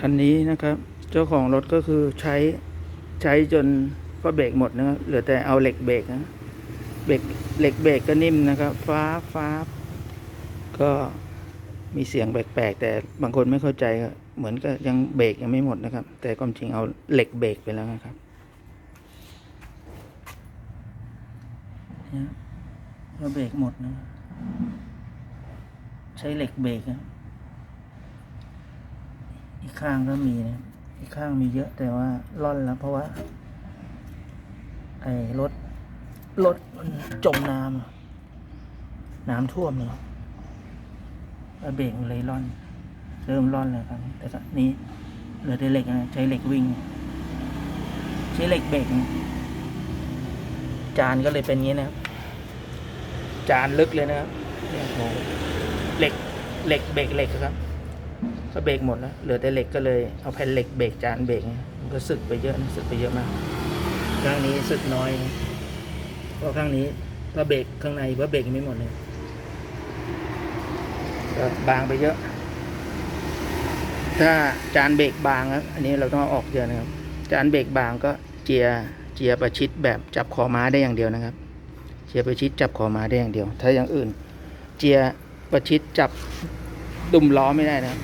คันนี้นะครับ เจ้าของรถก็คือใช้ใช้จนก็เบรกหมดนะครับเหลือแต่เอาเหล็กเบรกนะเบรกเหล็กเบรกก็นิ่มนะครับฟ้าฟ้าก็มีเสียงแปลกๆ แต่บางคนไม่เข้าใจเหมือนก็ยังเบรกยังไม่หมดนะครับ แต่ความจริงเอาเหล็กเบรกไปแล้วนะครับเนี่ยก็เบรกหมดนะ ใช้เหล็กเบรกนะ อีกข้างก็มีนะ อีกข้างมีเยอะแต่ว่าล่อนแล้ว เพราะว่า ไอ้รถรถมันจมน้ำน้ำท่วมเลยเบรกเลยล่อน เริ่มล่อนแล้วครับ แต่นี้เหลือแต่เหล็กนะใช้เหล็กวิ่ง ใช้เหล็กเบรกจานก็เลยเป็นงี้นะครับจานลึกเลยนะครับ เหล็กเหล็กเบรกเหล็กครับ ก็เบรกหมดแล้วเหลือแต่เหล็กก็เลยเอาแผ่นเหล็กเบรกจานเบรกมันก็สึกไปเยอะนะสึกไปเยอะมากครั้งนี้สึกน้อยเพราะครั้งนี้พระเบรกข้างในพระเบรกไม่หมดเลยก็บางไปเยอะ ถ้าจานเบรกบางครับอันนี้เราต้องอออกเยอะนะครับ จานเบรกบางก็เจียเจียประชิดแบบจับคอม้าได้อย่างเดียวนะครับ เจียประชิดจับคอม้าได้อย่างเดียว ถ้าอย่างอื่น เจียประชิดจับดุมล้อไม่ได้นะครับ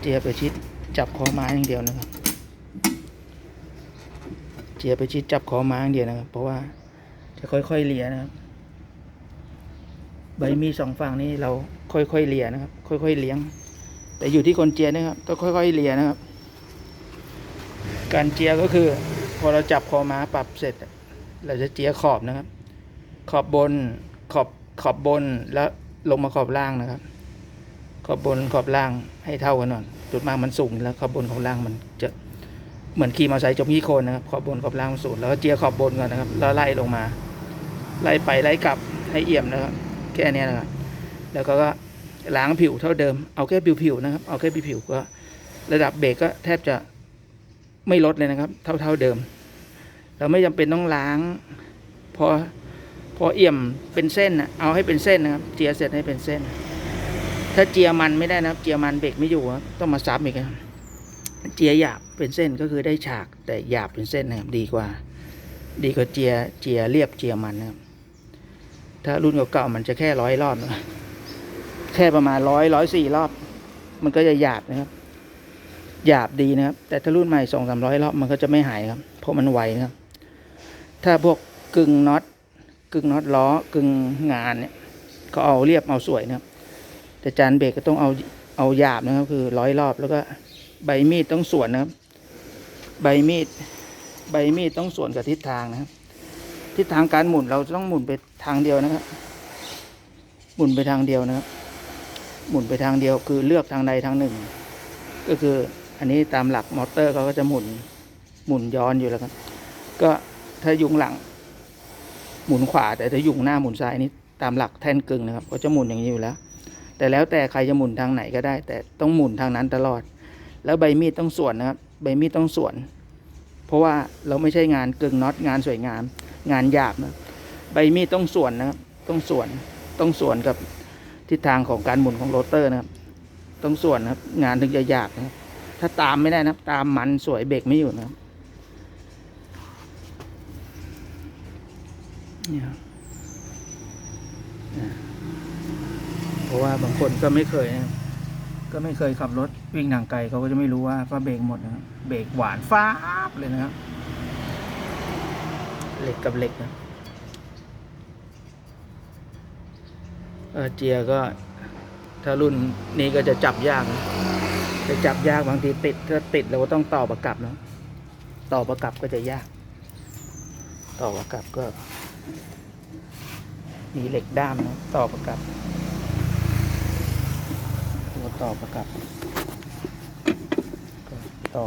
เจียไปชิดจับคอไม้อย่างเดียวนะครับ เจียไปชิดจับคอไม้อย่างเดียวนะครับ เพราะว่าจะค่อยๆเลียนะครับ ใบมีสองฝั่งนี้เราค่อยๆเลียนะครับ ค่อยๆเลี้ยง แต่อยู่ที่คนเจียนะครับต้องค่อยๆเลียนะครับ การเจียก็คือ พอเราจับคอม้าปรับเสร็จ เราจะเจียขอบนะครับ ขอบบนขอบขอบบนแล้วลงมาขอบล่างนะครับ ขอบบนขอบล่างให้เท่ากันหน่อยจุดมากมันสูงแล้วขอบบนขอบล่างมันจะเหมือนขี่มอเตอร์ไซค์จมขี้โคนนะครับขอบบนขอบล่างมันสูงแล้วก็เจียขอบบนก่อนนะครับแล้วไล่ลงมา ไล่ไปไล่กลับให้เอี่ยมนะครับแค่นี้นะครับแล้วก็ล้างผิวเท่าเดิมเอาแค่ผิวๆนะครับ เอาแค่ผิวๆก็ ระดับเบรกก็แทบจะไม่ลดเลยนะครับ เท่าเท่าเดิม เราไม่จำเป็นต้องล้าง พอพอเอี่ยมเป็นเส้นนะเอาให้เป็นเส้นนะครับ เจียเสร็จให้เป็นเส้น ถ้าเจียมันไม่ได้นะเจียมันเบรกไม่อยู่ต้องมาซับอีกครับเจียหยาบเป็นเส้นก็คือได้ฉากแต่หยาบเป็นเส้นนะครับดีกว่า ดีกว่าเจียเจียเรียบเจียมันนะครับถ้ารุ่นเก่าๆมันจะแค่ร้อยรอบนะแค่ประมาณร้อยร้อยสี่รอบ มันก็จะหยาบนะครับ หยาบดีนะครับ แต่ถ้ารุ่นใหม่สองสามร้อยรอบมันก็จะไม่หายครับ เพราะมันไวนะครับ ถ้าพวกกึ่งน็อตกึ่งน็อตล้อกึ่งงานเนี่ยก็เอาเรียบเอาสวยนะครับ แต่จานเบรกก็ต้องเอาเอาหยาบนะครับ คือร้อยรอบแล้วก็ใบมีดต้องสวนนะครับ ใบมีด ใบมีดต้องสวนกับทิศทางนะครับ ทิศทางการหมุนเราจะต้องหมุนไปทางเดียวนะครับ หมุนไปทางเดียวนะครับ หมุนไปทางเดียวคือเลือกทางใดทางหนึ่ง ก็คืออันนี้ตามหลักมอเตอร์เขาก็จะหมุนหมุนย้อนอยู่แล้วครับ ก็ถ้ายุงหลัง หมุนขวาแต่ถ้ายุงหน้าหมุนซ้ายนี่ตามหลักแท่นกึ่งนะครับ ก็จะหมุนอย่างนี้อยู่แล้ว แต่แล้วแต่ใครจะหมุนทางไหนก็ได้ แต่ต้องหมุนทางนั้นตลอด แล้วใบมีดต้องส่วนนะครับ ใบมีดต้องส่วน เพราะว่าเราไม่ใช่งานกึ่งน็อตงานสวยงาม งานหยาบนะใบมีดต้องส่วนนะครับ ต้องส่วนต้องส่วนกับทิศทางของการหมุนของโรเตอร์นะครับ ต้องส่วนนะครับ งานถึงจะหยาบนะครับถ้าตามไม่ได้นะครับ ตามมันสวยเบรกไม่อยู่นะครับเนี่ยครับนะเพ ราะว่าบางคนก็ไม่เคยนะก็ไม่เคยขับรถวิ่งทางไกลเขาก็จะไม่รู้ว่าว่าเบรกหมดนะเบรกหวานฟ้าบเลยนะครับเหล็กกับเหล็กนะเออเจียก็ถ้ารุ่นนี้ก็จะจับยากนะจะจับยากบางทีติดถ้าติดเราก็ต้องต่อประกับนะต่อประกับก็จะยาก ต่อประกับก็ มีเหล็กด้ามนะต่อประกับ ต่อประกับก็ต่อ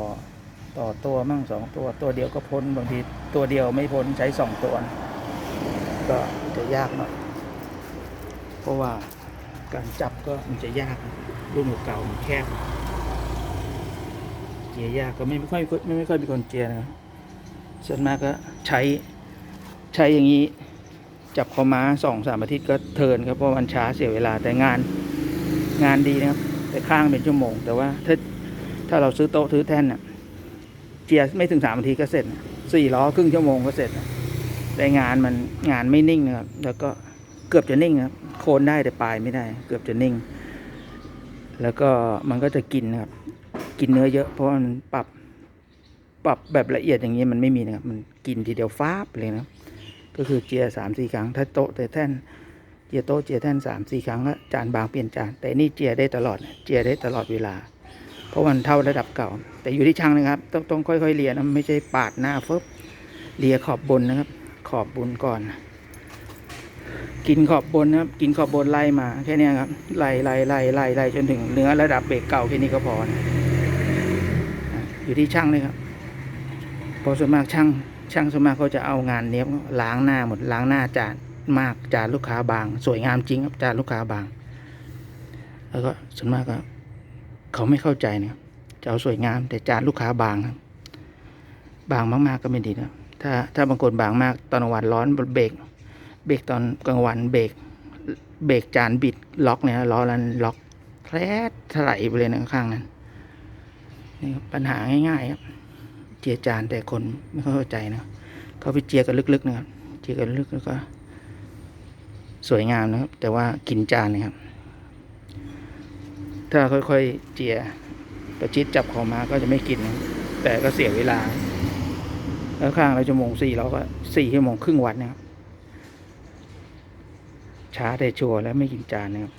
ต่อตัวมั่งสองตัวตัวเดียวก็พ้นบางทีตัวเดียวไม่พ้นใช้สองตัว ก็จะยากหน่อยเพราะว่าการจับก็มันจะยากรุ่นเก่ามันแคบเจียยากก็ไม่ไม่ค่อยไม่ไม่ค่อยมีคนเจียนะส่วนมากก็ใช้ใช้อย่างนี้จับคอม้าสองสามอาทิตย์ก็เทินครับเพราะมันช้าเสียเวลาแต่งานงานดีนะครับ แต่ข้างเป็นชั่วโมง แต่ว่าถ้าถ้าเราซื้อโต๊ะซื้อแท่นน่ะเจียไม่ถึงสามนาทีก็เสร็จสี่ล้อครึ่งชั่วโมงก็เสร็จนะแต่งานมันงานไม่นิ่งนะครับแล้วก็เกือบจะนิ่งครับโคนได้แต่ปลายไม่ได้ เกือบจะนิ่ง แล้วก็มันก็จะกินนะครับ กินเนื้อเยอะ เพราะมันปรับปรับแบบละเอียดอย่างนี้มันไม่มีนะครับ มันกินทีเดียวฟ้าบเลยนะ ก็คือเจียสามสี่ครั้ง ถ้าโต๊ะแต่แท่น เจียโตเจียแท่นสามสี่ครั้งก็จานบางเปลี่ยนจาน แต่นี่เจียได้ตลอดเจียได้ตลอดเวลา เพราะมันเท่าระดับเก่า แต่อยู่ที่ช่างนะครับ ต้องต้องค่อยๆเลียนะไม่ใช่ปาดหน้าฟึบเลียขอบบนนะครับ ขอบบนก่อน กินขอบบนนะครับ กินขอบบนไล่มาแค่นี้ครับไล่ไล่ไล่ไล่ไล่จนถึงเนื้อระดับเบรกเก่าแค่นี้ก็พอนะอยู่ที่ช่างเลยครับพราะส่วนมากช่างช่างส่วนมากเขาจะเอางานเนี้ยล้างหน้าหมดล้างหน้าจาน มากจานลูกค้าบาง สวยงามจริงครับจานลูกค้าบาง แล้วก็ส่วนมากก็เขาไม่เข้าใจนะครับจะเอาสวยงาม แต่จานลูกค้าบางครับ บางมาก ๆ ก็ไม่ดีนะถ้าถ้าบางคนบางมากตอนกลางวันร้อนเบรกเบรกตอนกลางวันเบรกเบรกจานบิดล็อกเนี่ยล้อนั้นล็อกแพรดถลายไปเลยนะข้างนั้นนี่ครับปัญหาง่ายๆครับเจียจานแต่คนไม่เข้าใจนะเขาไปเจียกันลึกๆนะครับเจียกันลึกแล้วก็ สวยงามนะครับ แต่ว่ากินจานนะครับ ถ้าค่อยๆเจียประชิดจับขอมาก็จะไม่กินนะแต่ก็เสียเวลา แล้วข้างเราชั่วโมงสี่เราก็สี่ชั่วโมงครึ่งวันนะครับช้าแต่ชัวร์แล้วไม่กินจานนะครับ